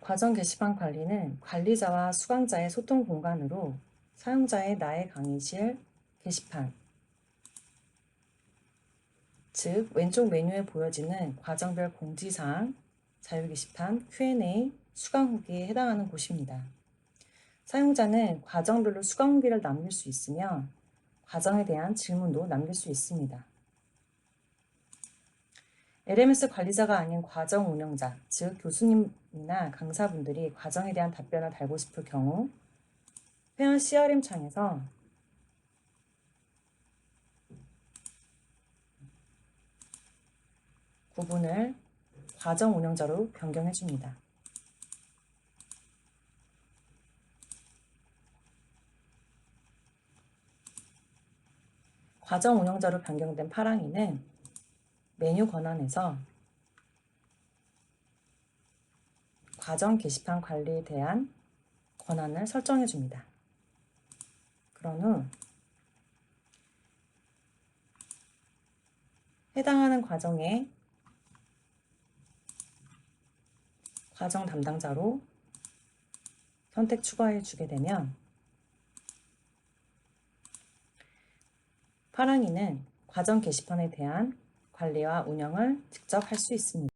과정 게시판 관리는 관리자와 수강자의 소통 공간으로 사용자의 나의 강의실 게시판 즉 왼쪽 메뉴에 보여지는 과정별 공지사항, 자유 게시판, Q&A, 수강 후기에 해당하는 곳입니다. 사용자는 과정별로 수강 후기를 남길 수 있으며 과정에 대한 질문도 남길 수 있습니다. LMS 관리자가 아닌 과정 운영자, 즉 교수님이나 강사분들이 과정에 대한 답변을 달고 싶을 경우 회원 CRM 창에서 구분을 과정 운영자로 변경해 줍니다. 과정 운영자로 변경된 파랑이는 메뉴 권한에서 과정 게시판 관리에 대한 권한을 설정해 줍니다. 그런 후 해당하는 과정에 과정 담당자로 선택 추가해 주게 되면 파랑이는 과정 게시판에 대한 관리와 운영을 직접 할 수 있습니다.